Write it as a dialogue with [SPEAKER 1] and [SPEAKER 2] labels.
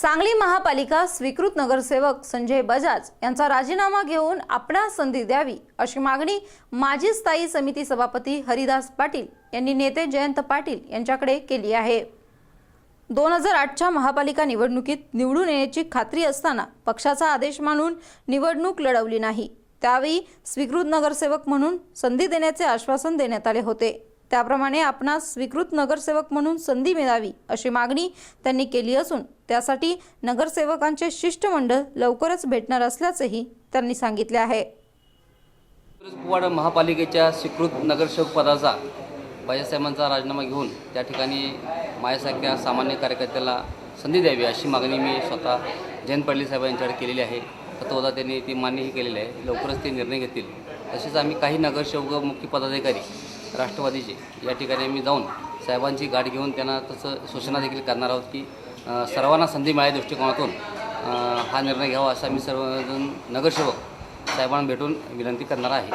[SPEAKER 1] सांगली महापालिका स्वीकृत नगरसेवक संजय बजाज यांचा राजीनामा घेऊन आपणास संधी द्यावी अशी मागणी माजी स्थायी समिती सभापती हरिदास पाटील यांनी नेते जयंत पाटील यांच्याकडे केली आहे. दोन हजार आठच्या महापालिका निवडणुकीत निवडून येण्याची खात्री असताना पक्षाचा आदेश मानून निवडणूक लढवली नाही. त्यावेळी स्वीकृत नगरसेवक म्हणून संधी देण्याचे आश्वासन देण्यात आले होते. त्याप्रमाणे आपणास स्वीकृत नगरसेवक म्हणून संधी मिळावी अशी मागणी त्यांनी केली असून त्यासाठी नगरसेवकांचे शिष्टमंडळ लवकरच भेटणार असल्याचंही त्यांनी सांगितले आहे.
[SPEAKER 2] कुवाड महापालिकेच्या स्वीकृत नगरसेवक पदाचा बाजासाहेबांचा राजीनामा घेऊन त्या ठिकाणी माझ्यासारख्या सामान्य कार्यकर्त्याला संधी द्यावी अशी मागणी मी स्वतः जयंत पाटील साहेब यांच्याकडे केलेली आहे. तत्वता त्यांनी ती मान्यही केलेली आहे. लवकरच ते निर्णय घेतील. तसेच आम्ही काही नगरसेवक मुख्य पदाधिकारी राष्ट्रवादीचे. या ठिकाणी आम्ही जाऊन साहेबांची गाठ घेऊन त्यांना तसं सूचना देखील करणार आहोत की सर्वांना संधी मिळाल्या दृष्टिकोनातून. हा निर्णय घ्यावा असा मी सर्वजण नगरसेवक साहेबांना भेटून विनंती करणार आहे.